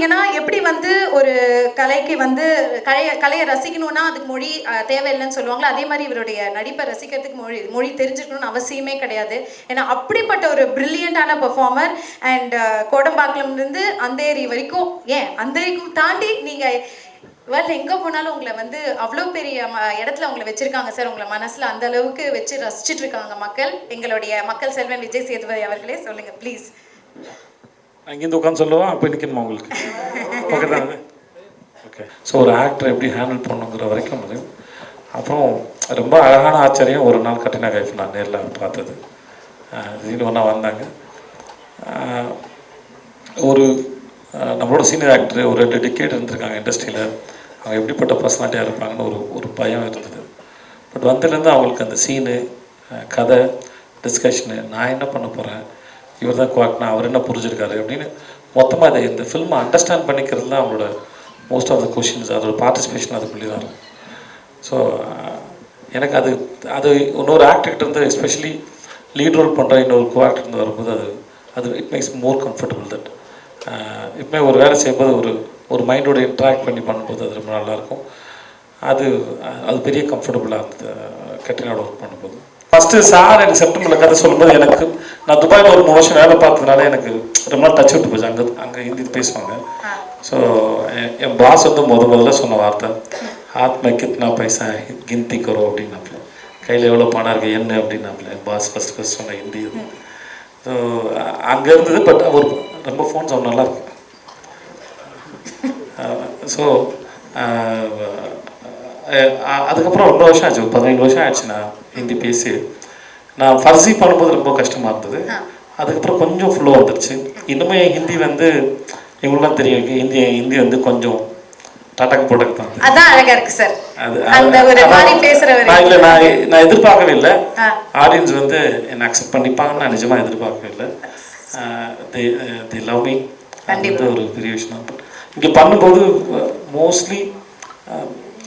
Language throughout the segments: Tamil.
பார்த்தீங்கன்னா எப்படி வந்து ஒரு கலைக்கு வந்து கலையை கலையை ரசிக்கணும்னா அதுக்கு மொழி தேவையில்லைன்னு சொல்லுவாங்களோ அதே மாதிரி இவருடைய நடிப்பை ரசிக்கிறதுக்கு மொழி மொழி தெரிஞ்சுக்கணும்னு அவசியமே கிடையாது. ஏன்னா அப்படிப்பட்ட ஒரு பிரில்லியண்டான பெர்ஃபார்மர் அண்ட் கோடம்பாக்கம்லேருந்து அந்தேரி வரைக்கும் ஏன்? அந்தேரிக்கும் தாண்டி நீங்கள் வேர்ல்டு எங்கே போனாலும் உங்களை வந்து அவ்வளோ பெரிய ம- இடத்துல உங்களை வச்சுருக்காங்க சார். உங்களை மனசில் அந்த அளவுக்கு வச்சு ரசிச்சிட்டு இருக்காங்க மக்கள். எங்களுடைய மக்கள் செல்வன் விஜய் சேதுபதி அவர்களே சொல்லுங்கள் ப்ளீஸ் அங்கேருந்து உட்காந்து சொல்லுவோம் அப்போ நிற்கணுமா உங்களுக்கு? ஓகே தானே ஓகே ஸோ ஒரு ஆக்டர் எப்படி ஹேண்டில் பண்ணுங்கிற வரைக்கும் முடியும் அப்புறம் ரொம்ப அழகான ஆச்சரியம் ஒரு நாள் கட்டினா கைஃப் நான் நேரில் பார்த்தது. திடீர்னு ஒன்றா வந்தாங்க. ஒரு நம்மளோட சீனியர் ஆக்டர் ஒரு ரெண்டு டிக்கெட் இருந்திருக்காங்க இண்டஸ்ட்ரியில் அவங்க எப்படிப்பட்ட பர்சனாலிட்டியாக இருப்பாங்கன்னு ஒரு ஒரு பயம் இருந்தது. பட் வந்ததுலேருந்து அவங்களுக்கு அந்த சீனு கதை டிஸ்கஷனு நான் என்ன பண்ண போகிறேன் இவர் தான் குவாக்னா அவர் என்ன புரிஞ்சிருக்காரு அப்படின்னு மொத்தமாக அதை இந்த ஃபில்மை அண்டர்ஸ்டாண்ட் பண்ணிக்கிறது தான் அவங்களோட மோஸ்ட் ஆஃப் த கொஷின்ஸ் அதோட பார்ட்டிசிபேஷன் அதுக்குள்ளே தான். இருக்கும் ஸோ எனக்கு அது அது இன்னொரு ஆக்டர்கிட்ட இருந்து எஸ்பெஷலி லீட் ரோல் பண்ணுற இன்னொரு கோ ஆக்டர் இருந்து வரும்போது அது அது it makes more comfortable that எப்பவுமே ஒரு வேலை செய்யும்போது ஒரு ஒரு மைண்டோட இன்ட்ராக்ட் பண்ணி பண்ணும்போது அது ரொம்ப நல்லாயிருக்கும் அது அது பெரிய கம்ஃபர்டபுளாக இருந்தது கட்டினோட ஒர்க் பண்ணும்போது. ஃபஸ்ட்டு சார் எனக்கு செப்டம்பரில் கதை சொல்லும்போது எனக்கு நான் துபாயில் ஒரு மூணு வருஷம் வேலை பார்த்ததுனால எனக்கு ரொம்ப நாள் டச் விட்டு போச்சு. அங்கே அங்கே ஹிந்தி பேசுவாங்க. ஸோ என் பாஸ் வந்து முத முதல்ல சொன்ன வார்த்தை ஆத்மா கித்னா பைசா கிந்தி கரோ அப்படின்னாப்புல கையில் எவ்வளோ பணம் இருக்குது என்ன அப்படின்னாப்புல என் பாஸ் ஃபஸ்ட் ஃபஸ்ட் சொன்ன ஹிந்தி இது. ஸோ அங்கே இருந்தது பட் அவர் ரொம்ப ஃபோன் சவுண்ட் நல்லா இருக்கு ஸோ அதுக்கப்புறம் ரொம்ப வருஷம் ஆச்சு ஒரு பதினேழு வருஷம் ஆச்சு நான் ஹிந்தி பேசி நான் ஃபர்ஸி பண்ணும்போது ரொம்ப கஷ்டமாக இருந்தது அதுக்கப்புறம் கொஞ்சம் ஃப்ளோ வந்துருச்சு இன்னுமே ஹிந்தி வந்து இவங்களுக்குலாம் தெரியும் ஹிந்தி ஹிந்தி வந்து கொஞ்சம் டடக் போடக் தான் அதான் அழகா இருக்கு சார் அது அந்த ஒரு மாதிரி பேசுறவர் நான் இல்லை நான் நான் எதிர்பார்க்கவே இல்லை. ஆடியன்ஸ் வந்து என்னை அக்செப்ட் பண்ணிப்பாங்கன்னு நான் நிஜமாக எதிர்பார்க்கவே இல்லை தி தி லவ் மீ வந்து ஒரு பெரிய விஷயம் இங்கே பண்ணும்போது மோஸ்ட்லி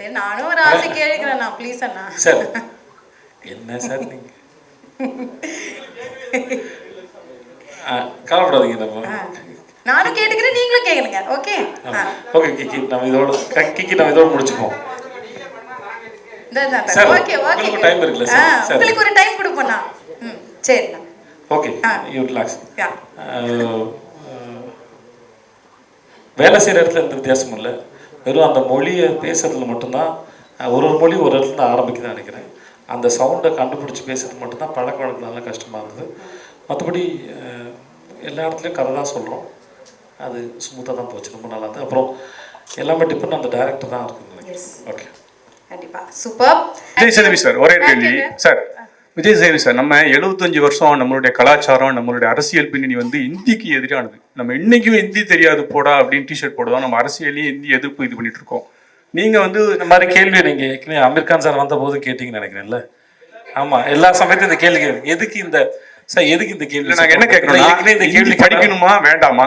சரி நானும் ஒரு ஆசை கேட்கிறேன் நான் ப்ளீஸ் அண்ணா. சார் என்ன சார் நீங்க? கவலைப்படாதீங்க நம்ம நானும் கேட்டுக்கிறேன் நீங்களும் கேளுங்க ஓகே ஓகே கிக்கி நம்ம இதோட கிக்கி நம்ம இதோட முடிச்சுப்போம் ஓகே ஓகே time இருக்குல்ல. உங்களுக்கு ஒரு டைம் கொடுப்போண்ணா ம் சரிண்ணா. ஓகே. யூ. ரிலாக்ஸ் வேலை செய்கிற இடத்துல எந்த வித்தியாசமும் இல்லை? வெறும் அந்த மொழியை பேசுறதுல மட்டும்தான் ஒரு ஒரு மொழி ஒரு இடத்துல ஆரம்பிக்குதுன்னு நினைக்கிறேன். அந்த சவுண்டை கண்டுபிடிச்சி பேசுறது மட்டும்தான் பழக்க வழக்கம்னால கஷ்டமாக இருந்தது. மற்றபடி எல்லா இடத்துலையும் கதை தான் சொல்கிறோம் அது ஸ்மூத்தாக தான் போச்சு ரொம்ப நல்லா இருந்தது. அப்புறம் எல்லாமே டிபெண்ட் அந்த டேரக்டர் தான் இருக்குன்னு. நினைக்கிறேன். ஓகே கண்டிப்பா. சூப்பர் விஜய் சார் ஒரே கேள்வி. சார் விஜய் சேதுபதி சார் நம்ம 75 வருஷம் நம்மளுடைய கலாச்சாரம் நம்மளுடைய அரசியல் பின்னணி வந்து இந்திக்கு எதிரானது. நம்ம இன்னைக்கும் ஹிந்தி தெரியாது போடா அப்படின்னு டிஷர்ட் போடுவோம். நம்ம அரசியலையும் ஹிந்தி எதிர்ப்பு இது பண்ணிட்டு இருக்கோம். நீங்க வந்து இந்த மாதிரி கேள்வி நீங்க ஏற்கனவே அமீர் கான் சார் வந்த போது கேட்டீங்கன்னு நினைக்கிறேன்ல. ஆமா எல்லா சமயத்தையும் இந்த கேள்வி. எதுக்கு இந்த சார் எதுக்கு இந்த கேள்வி நாங்க என்ன கேட்கறோம் ஏற்கனவே இந்த கேள்வி படிக்கணுமா வேண்டாமா?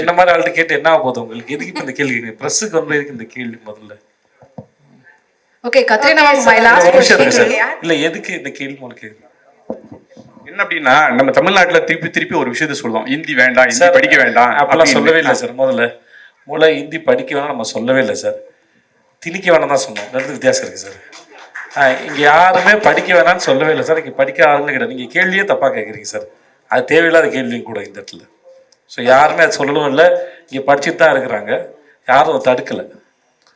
என்ன மாதிரி ஆள்கிட்ட கேட்டு என்ன ஆக போகுது உங்களுக்கு? எதுக்கு இந்த கேள்வி ப்ரெஸ்ஸுக்கு வந்து எதுக்கு இந்த கேள்வி முதல்ல. ஓகே கத்ரினா மை இல்ல, லாஸ்ட் கொஸ்டின் இல்ல எதுக்கு இந்த கேள்வி உங்களுக்கு என்ன அப்படின்னா நம்ம தமிழ்நாட்டுல திருப்பி திருப்பி ஒரு விஷயத்த சொல்லுவோம். ஹிந்தி வேண்டாம் ஹிந்தி சார், படிக்க வேண்டாம் அப்பெல்லாம். சொல்லவே இல்லை சார் முதல்ல. முதல்ல ஹிந்தி படிக்க வேணாம் நம்ம சொல்லவே இல்லை சார். திணிக்க வேணாம் தான் சொன்னோம். ரெண்டு வித்தியாசம் இருக்கு சார். இங்க யாருமே படிக்க வேணாம்னு சொல்லவே இல்லை சார். இங்க படிக்க ஆளுங்க கிடையாது. நீங்க கேள்வியே தப்பா கேட்குறீங்க சார். அது தேவையில்லாத கேள்வியும் கூட இந்த இடத்துல. ஸோ யாருமே அது சொல்லவும் இல்லை. இங்க படிச்சுட்டு தான் இருக்கிறாங்க. யாரும் தடுக்கல.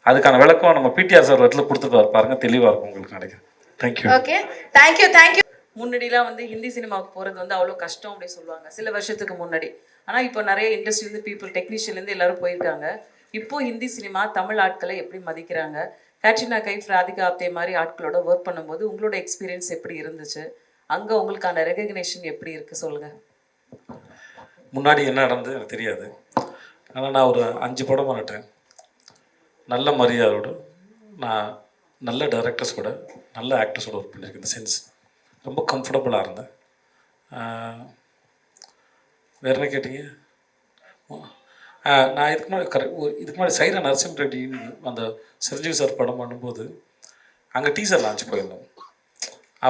அதுக்கான விளக்கம் நம்ம பிடிஆர் சார் இடத்துல கொடுத்துட்டு பாருங்க தெளிவா இருக்கும் உங்களுக்கு நினைக்கிறேன். Thank you okay thank you thank you முன்னாடிலாம் வந்து ஹிந்தி சினிமாவுக்கு போகிறது வந்து அவ்வளோ கஷ்டம் அப்படி சொல்லுவாங்க சில வருஷத்துக்கு முன்னாடி. ஆனால் இப்போ நிறைய இண்டஸ்ட்ரியிலேருந்து பீப்புள் டெக்னீஷியன்லேருந்து எல்லாரும் போயிருக்காங்க. இப்போ ஹிந்தி சினிமா தமிழ் ஆட்களை எப்படி மதிக்கிறாங்க? கேட்ரினா கைஃப் ராதிகா ஆப்தே மாதிரி ஆட்களோட ஒர்க் பண்ணும்போது உங்களோட எக்ஸ்பீரியன்ஸ் எப்படி இருந்துச்சு? அங்கே உங்களுக்கான ரெகக்னேஷன் எப்படி இருக்குது சொல்லுங்கள் முன்னாடி என்ன நடந்தது எனக்கு தெரியாது. ஆனால் நான் ஒரு அஞ்சு படம் பண்ணிட்டேன். நல்ல மரியாதையோடு நான் நல்ல டைரக்டர்ஸோட நல்ல ஆக்டர்ஸோட ஒர்க் பண்ணியிருக்கேன் இந்த சென்ஸ் ரொம்ப கம்ஃபர்டபுளாக இருந்தேன். வேறு வேற என்ன கேட்டீங்க? நான் இதுக்கு முன்னாடி கரெக்ட் இதுக்கு முன்னாடி சைரா நரசிம்ம ரெட்டி அந்த சிரஞ்சீவி சார் படம் பண்ணும்போது அங்கே டீசர் லான்ச் போயிருந்தோம்.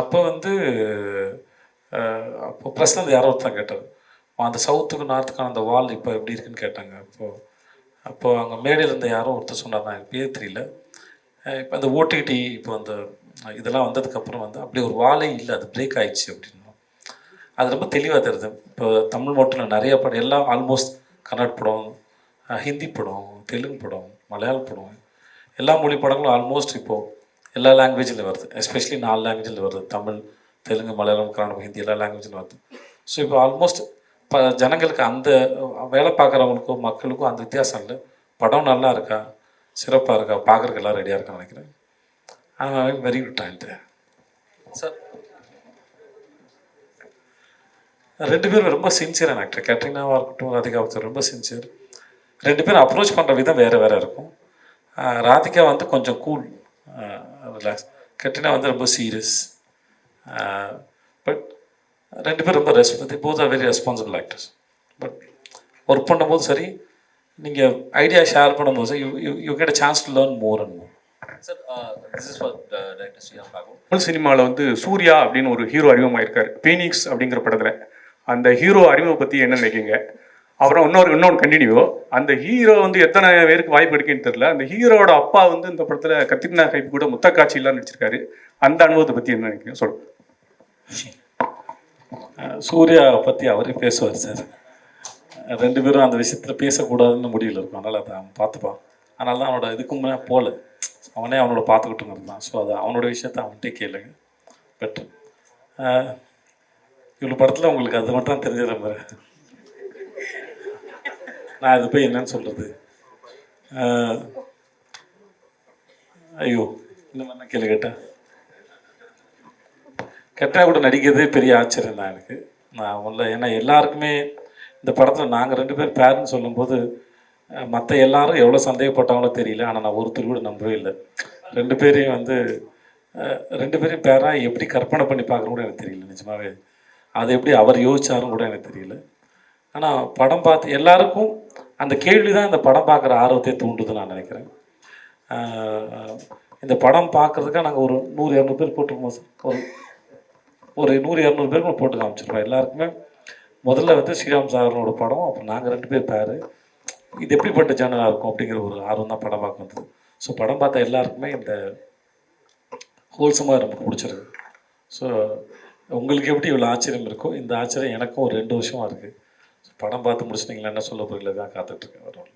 அப்போ வந்து அப்போ பிரசனந்த் யாரோ ஒருத்தன் கேட்டார். அந்த சவுத்துக்கு நார்த்துக்கான அந்த வால் இப்போ எப்படி இருக்குன்னு கேட்டாங்க. அப்போது அப்போது அங்கே மேடையில் இருந்த யாரோ ஒருத்தர் சொன்னார் நான் எனக்கு பேர் தெரியல. இப்போ அந்த ஓடிடி இப்போ அந்த இதெல்லாம் வந்ததுக்கப்புறம் வந்து அப்படி ஒரு வாலே இல்லை அது பிரேக் ஆயிடுச்சு அப்படின்னு. அது ரொம்ப தெளிவாக தெரியுது. இப்போ தமிழ் மட்டும் இல்லை நிறைய படம் எல்லாம் ஆல்மோஸ்ட் கன்னட் படம் ஹிந்தி படம் தெலுங்கு படம் மலையாள படம் எல்லா மொழி படங்களும் ஆல்மோஸ்ட் இப்போது எல்லா லாங்குவேஜில் வருது. எஸ்பெஷலி நாலு லாங்குவேஜில் வருது. தமிழ் தெலுங்கு மலையாளம் கன்னடம் ஹிந்தி எல்லா லாங்குவேஜில் வருது. ஸோ இப்போ ஆல்மோஸ்ட் இப்போ ஜனங்களுக்கு அந்த வேலை பார்க்குறவங்களுக்கும் மக்களுக்கும் அந்த வித்தியாசம் இல்லை. படம் நல்லா இருக்கா? சிறப்பாக இருக்கா? பார்க்குறதுக்கு எல்லாம் ரெடியாக இருக்கான்னு நினைக்கிறேன். அதனால வெரி குட் சார் ரெண்டு பேரும் ரொம்ப சின்சியரான ஆக்டர் கேட்ரினாவாக இருக்கட்டும் ராதிகா ஒருத்தர் ரொம்ப சின்சியர் ரெண்டு பேரும் அப்ரோச் பண்ணுற விதம் வேறு வேறு இருக்கும். ராதிகா வந்து கொஞ்சம் கூல் ரிலாக்ஸ் கேட்ரினா வந்து ரொம்ப சீரியஸ் பட் ரெண்டு பேரும் ரொம்ப response both are very responsible actors but work பண்ணும்போது சரி நீங்கள் ஐடியா ஷேர் பண்ணும்போது you you you get a chance to learn more and more. Tamil சினிமாவில் வந்து சூர்யா அப்படின்னு ஒரு ஹீரோ அறிமுகமாயிருக்காரு. பீனிக்ஸ் அப்படிங்கிற படத்தில். அந்த ஹீரோ அறிமுகம் பற்றி என்ன நினைக்கிங்க அப்புறம் இன்னொரு இன்னொன்று கண்டினியூ அந்த ஹீரோ வந்து எத்தனை பேருக்கு வாய்ப்பு எடுக்குன்னு தெரியல. அந்த ஹீரோட அப்பா வந்து இந்த படத்தில் கத்திரினா கைப்பு கூட முத்த காட்சியெல்லாம் நடிச்சிருக்காரு. அந்த அனுபவத்தை பற்றி என்ன நினைக்கிறீங்க? சொல்லுங்க. அஹ் சூர்யா பற்றி அவரே பேசுவார் சார். ரெண்டு பேரும் அந்த விஷயத்தில் பேசக்கூடாதுன்னு முடிவில் இருக்கும். அதனால் அதை அவன் பார்த்துப்பான். அதனால தான் அவனோட இதுக்கு முன்னே போகல. அவனே அவனோட பார்த்துக்கிட்டு இருந்தான் ஸோ அது அவனோட விஷயத்த அவன்கிட்டே கேளுங்க. பெட்ரு இவ்வளோ படத்தில் உங்களுக்கு அது மட்டும் தான் தெரிஞ்ச மாதிரி. நான் அது போய் என்னன்னு சொல்கிறது ஐயோ இந்த மாதிரி நான் கேள்வி கேட்டேன். கெட்டா கூட நடிக்கிறதே பெரிய ஆச்சரியம் தான் எனக்கு. நான் உள்ள ஏன்னா எல்லாருக்குமே இந்த படத்தில் நாங்கள் ரெண்டு பேர் பேருன்னு சொல்லும்போது மற்ற எல்லாரும் எவ்வளோ சந்தேகப்பட்டாங்களோ தெரியல. ஆனால் நான் ஒருத்தர் கூட நம்பவே இல்லை. ரெண்டு பேரையும் வந்து ரெண்டு பேரையும் பேராக எப்படி கற்பனை பண்ணி பார்க்குறோம் கூட எனக்கு தெரியல நிஜமாவே. அது எப்படி அவர் யோசிச்சாரும் கூட எனக்கு தெரியல. ஆனால் படம் பார்த்து எல்லாருக்கும் அந்த கேள்வி தான் இந்த படம் பார்க்குற ஆர்வத்தை தூண்டுதுன்னு நான் நினைக்கிறேன். இந்த படம் பார்க்குறதுக்காக நாங்கள் ஒரு நூறு இரநூறு பேர் போட்டிருக்கோம் சார். ஒரு ஒரு நூறு இரநூறு பேருக்கு போட்டு காமிச்சிருப்போம் எல்லாருக்குமே முதல்ல வந்து ஸ்ரீராம் சாகரனோட படம் அப்புறம் நாங்கள் ரெண்டு பேர் பேர் இது எப்படிப்பட்ட சேனலாக இருக்கும் அப்படிங்கிற ஒரு ஆர்வம் தான் படம் பார்க்க வந்தது ஸோ படம் பார்த்த எல்லாருக்குமே இந்த ஹோல்சமாக ரொம்ப பிடிச்சிருக்கு ஸோ உங்களுக்கு எப்படி இவ்வளோ ஆச்சரியம் இருக்கோ இந்த ஆச்சரியம் எனக்கும் ஒரு ரெண்டு வருஷமாக இருக்குது படம் பார்த்து முடிச்சிட்டிங்களா என்ன சொல்ல போகிறீங்களா தான் காத்துட்ருக்கேன் வரும்